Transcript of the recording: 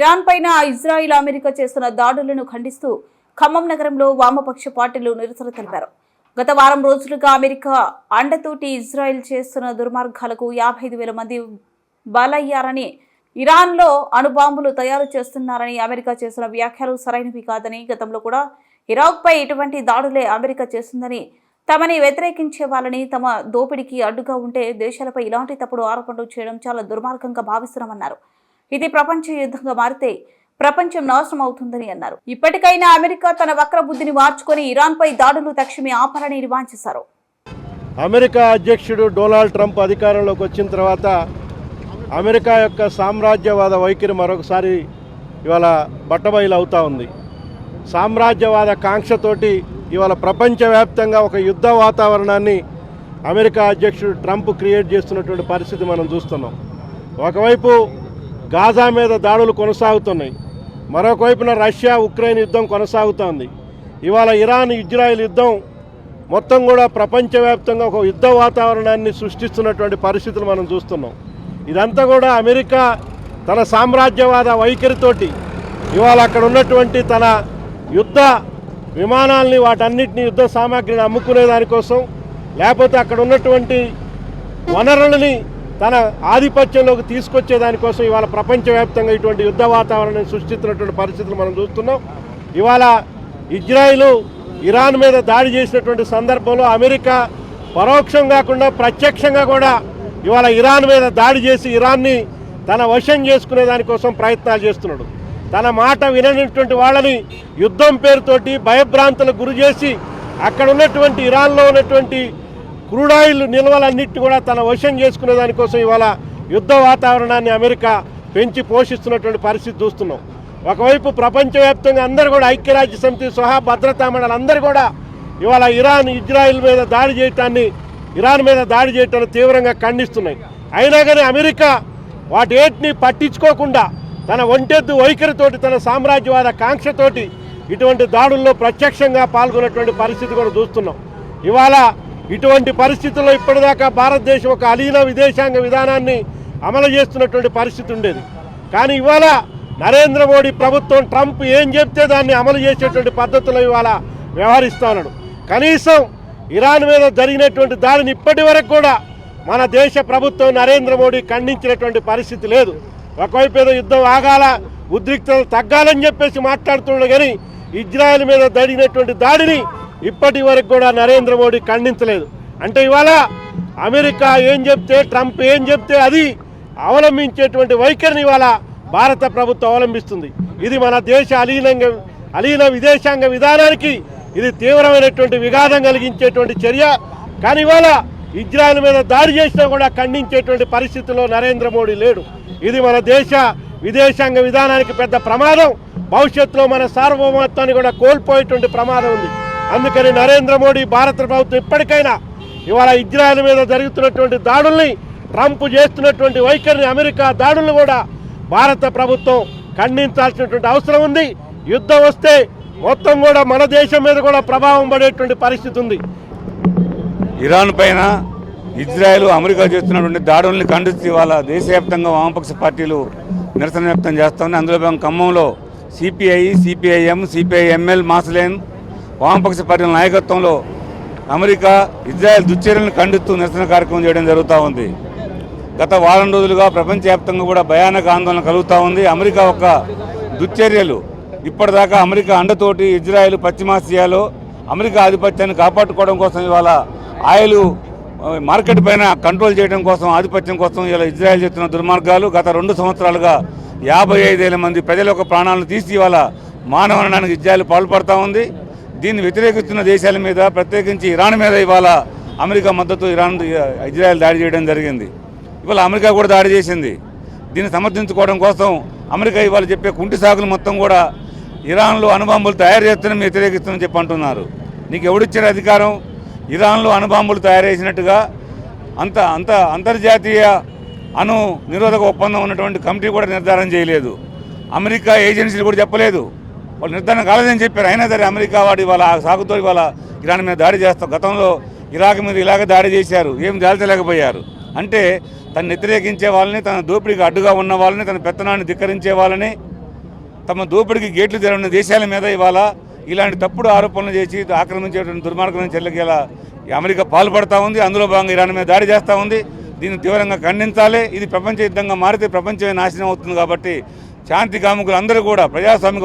Iran పైన Israel America చేస్తున్న దాడులను ఖండిస్తూ ఖమ్మం నగరంలో వామపక్ష పార్టీలు నిరసన తెలిపారు. గత వారం రోజులుగా అమెరికా అండతోటి ఇజ్రాయెల్ చేస్తున్న దుర్మార్గాలకు యాభై ఐదు వేల మంది బలయ్యారని ఇరాన్లో అణుబాంబులు తయారు చేస్తున్నారని అమెరికా చేసిన వ్యాఖ్యలు సరైనవి కాదని గతంలో కూడా ఇరాక్పై ఇటువంటి దాడులే అమెరికా చేస్తుందని తమని వ్యతిరేకించే వాళ్ళని తమ దోపిడికి అడ్డుగా ఉంటే దేశాలపై ఇలాంటి తప్పుడు ఆరోపణలు చేయడం చాలా దుర్మార్గంగా భావిస్తున్నామన్నారు. ఇది ప్రపంచ యుద్ధంగా మారితే ప్రపంచం నాశనం అవుతుందని అన్నారు. ఇప్పటికైనా అమెరికా తన వక్రబుద్ధిని మార్చుకొని ఇరాన్పై దాడులు తక్షణమే ఆపాలని డిమాండ్ అమెరికా అధ్యక్షుడు డొనాల్డ్ ట్రంప్ అధికారంలోకి వచ్చిన తర్వాత అమెరికా యొక్క సామ్రాజ్యవాద వైఖరి మరొకసారి ఇవాళ బట్టబయలు అవుతా ఉంది. సామ్రాజ్యవాద కాంక్షతోటి ఇవాళ ప్రపంచవ్యాప్తంగా ఒక యుద్ధ వాతావరణాన్ని అమెరికా అధ్యక్షుడు ట్రంప్ క్రియేట్ చేస్తున్నటువంటి పరిస్థితి మనం చూస్తున్నాం. ఒకవైపు గాజా మీద దాడులు కొనసాగుతున్నాయి. మరొకవైపున రష్యా ఉక్రెయిన్ యుద్ధం కొనసాగుతోంది. ఇవాళ ఇరాన్ ఇజ్రాయెల్ యుద్ధం మొత్తం కూడా ప్రపంచవ్యాప్తంగా ఒక యుద్ధ వాతావరణాన్ని సృష్టిస్తున్నటువంటి పరిస్థితులు మనం చూస్తున్నాం. ఇదంతా కూడా అమెరికా తన సామ్రాజ్యవాద వైఖరితోటి ఇవాళ అక్కడ ఉన్నటువంటి తన యుద్ధ విమానాల్ని వాటన్నిటిని యుద్ధ సామాగ్రిని అమ్ముకునే దానికోసం లేకపోతే అక్కడ ఉన్నటువంటి వనరులని తన ఆధిపత్యంలోకి తీసుకొచ్చే దానికోసం ఇవాళ ప్రపంచవ్యాప్తంగా ఇటువంటి యుద్ధ వాతావరణాన్ని సృష్టిస్తున్నటువంటి పరిస్థితులు మనం చూస్తున్నాం. ఇవాళ ఇజ్రాయిలు ఇరాన్ మీద దాడి చేసినటువంటి సందర్భంలో అమెరికా పరోక్షం కాకుండా ప్రత్యక్షంగా కూడా ఇవాళ ఇరాన్ మీద దాడి చేసి ఇరాన్ని తన వశం చేసుకునే దానికోసం ప్రయత్నాలు చేస్తున్నాడు. తన మాట విననటువంటి వాళ్ళని యుద్ధం పేరుతోటి భయభ్రాంతులకు గురి చేసి అక్కడ ఉన్నటువంటి ఇరాన్లో ఉన్నటువంటి క్రూడాయిల్ నిల్వలన్నిటి కూడా తన వశం చేసుకునే దానికోసం ఇవాళ యుద్ధ వాతావరణాన్ని అమెరికా పెంచి పోషిస్తున్నటువంటి పరిస్థితి చూస్తున్నాం. ఒకవైపు ప్రపంచవ్యాప్తంగా అందరూ కూడా ఐక్యరాజ్య సమితి సహా భద్రతా మండలి అందరూ కూడా ఇవాళ ఇరాన్ ఇజ్రాయిల్ మీద దాడి చేయటాన్ని ఇరాన్ మీద దాడి చేయటాన్ని తీవ్రంగా ఖండిస్తున్నాయి. అయినా కానీ అమెరికా వాటి పట్టించుకోకుండా తన ఒంటెద్దు వైఖరితోటి తన సామ్రాజ్యవాద కాంక్షతోటి ఇటువంటి దాడుల్లో ప్రత్యక్షంగా పాల్గొన్నటువంటి పరిస్థితి కూడా చూస్తున్నాం. ఇవాళ ఇటువంటి పరిస్థితుల్లో ఇప్పటిదాకా భారతదేశం ఒక అలీన విదేశాంగ విధానాన్ని అమలు చేస్తున్నటువంటి పరిస్థితి ఉండేది. కానీ ఇవాళ నరేంద్ర మోడీ ప్రభుత్వం ట్రంప్ ఏం చెప్తే దాన్ని అమలు చేసేటువంటి పద్ధతులు ఇవాళ వ్యవహరిస్తా ఉన్నాడు. కనీసం ఇరాన్ మీద జరిగినటువంటి దాడిని ఇప్పటి వరకు కూడా మన దేశ ప్రభుత్వం నరేంద్ర మోడీ ఖండించినటువంటి పరిస్థితి లేదు. ఒకవైపు ఏదో యుద్ధం ఆగాల ఉద్రిక్తలు తగ్గాలని చెప్పేసి మాట్లాడుతున్నాడు కానీ ఇజ్రాయెల్ మీద జరిగినటువంటి దాడిని ఇప్పటి వరకు కూడా నరేంద్ర మోడీ ఖండించలేదు. అంటే ఇవాళ అమెరికా ఏం చెప్తే ట్రంప్ ఏం చెప్తే అది అవలంబించేటువంటి వైఖరిని ఇవాళ భారత ప్రభుత్వం అవలంబిస్తుంది. ఇది మన దేశ అలీనంగా అలీన విదేశాంగ విధానానికి ఇది తీవ్రమైనటువంటి విఘాతం కలిగించేటువంటి చర్య. కానీ ఇవాళ ఇజ్రాయెల్ మీద దాడి చేసినా కూడా ఖండించేటువంటి పరిస్థితిలో నరేంద్ర మోడీ లేడు. ఇది మన దేశ విదేశాంగ విధానానికి పెద్ద ప్రమాదం. భవిష్యత్తులో మన సార్వభౌమత్వాన్ని కూడా కోల్పోయేటువంటి ప్రమాదం ఉంది. అందుకని నరేంద్ర మోడీ భారత ప్రభుత్వం ఇప్పటికైనా ఇవాళ ఇజ్రాయెల్ మీద జరుగుతున్నటువంటి దాడుల్ని ట్రంప్ చేస్తున్నటువంటి వైఖరిని అమెరికా దాడులను కూడా భారత ప్రభుత్వం ఖండించాల్సినటువంటి అవసరం ఉంది. యుద్ధం వస్తే మొత్తం కూడా మన దేశం మీద కూడా ప్రభావం పడేటువంటి పరిస్థితి ఉంది. ఇరాన్ పైన ఇజ్రాయెల్ అమెరికా చేస్తున్నటువంటి దాడుల్ని ఖండిస్తూ ఇవాళ దేశవ్యాప్తంగా వామపక్ష పార్టీలు నిరసన వ్యక్తం చేస్తామని అందులో భాగం ఖమ్మంలో సిపిఐ సిపిఐఎం సిపిఐఎంఎల్ మాసలేన్ వామపక్ష పార్టీల నాయకత్వంలో అమెరికా ఇజ్రాయెల్ దుశ్చర్యలను ఖండిస్తూ నిరసన కార్యక్రమం చేయడం జరుగుతూ ఉంది. గత వారం రోజులుగా ప్రపంచవ్యాప్తంగా కూడా భయానక ఆందోళన కలుగుతూ ఉంది. అమెరికా యొక్క దుశ్చర్యలు ఇప్పటిదాకా అమెరికా అండతోటి ఇజ్రాయెల్ పశ్చిమాసియాలో అమెరికా ఆధిపత్యాన్ని కాపాడుకోవడం కోసం ఇవాళ ఆయిల్ మార్కెట్ పైన కంట్రోల్ చేయడం కోసం ఆధిపత్యం కోసం ఇలా ఇజ్రాయెల్ చేస్తున్న దుర్మార్గాలు గత రెండు సంవత్సరాలుగా యాభై ఐదేళ్ళ మంది ప్రజల యొక్క ప్రాణాలను తీసి ఇవాళ మానవనానికి ఇజ్రాయెల్ పాల్పడతా ఉంది. దీన్ని వ్యతిరేకిస్తున్న దేశాల మీద ప్రత్యేకించి ఇరాన్ మీద ఇవాళ అమెరికా మద్దతు ఇరాన్ ఇజ్రాయెల్ దాడి చేయడం జరిగింది. ఇవాళ అమెరికా కూడా దాడి చేసింది. దీన్ని సమర్థించుకోవడం కోసం అమెరికా ఇవాళ చెప్పే కుంటి సాగులు మొత్తం కూడా ఇరాన్లో అణుబాంబులు తయారు చేస్తున్నాం వ్యతిరేకిస్తున్నాం చెప్పి అంటున్నారు. నీకు ఎవడిచ్చిన అధికారం? ఇరాన్లో అణుబాంబులు తయారు చేసినట్టుగా అంత అంత అంతర్జాతీయ అణు నిరోధక ఒప్పందం ఉన్నటువంటి కమిటీ కూడా నిర్ధారణ చేయలేదు. అమెరికా ఏజెన్సీలు కూడా చెప్పలేదు. వాళ్ళు నిర్ధారణ కాలేదని చెప్పారు. అయినా సరే అమెరికా వాడు వాళ్ళ సాగుతో ఇవాళ ఇరాన్ మీద దాడి చేస్తాం గతంలో ఇరాక్ మీద ఇలాగ దాడి చేశారు. ఏం దాల్చలేకపోయారు అంటే తను వ్యతిరేకించే వాళ్ళని తన దోపిడీకి అడ్డుగా ఉన్న వాళ్ళని తన పెత్తనాన్ని ధిక్కరించే వాళ్ళని తమ దోపిడికి గేట్లు తెరవని దేశాల మీద ఇవాళ ఇలాంటి తప్పుడు ఆరోపణలు చేసి ఆక్రమించేటువంటి దుర్మార్గం చర్యలకి అమెరికా పాల్పడతా ఉంది. అందులో భాగంగా ఇరాన్ మీద దాడి చేస్తూ ఉంది. దీన్ని తీవ్రంగా ఖండించాలి. ఇది ప్రపంచ యుద్ధంగా మారితే ప్రపంచమే నాశనం అవుతుంది కాబట్టి శాంతి కాముకులు అందరూ కూడా ప్రజాస్వామిక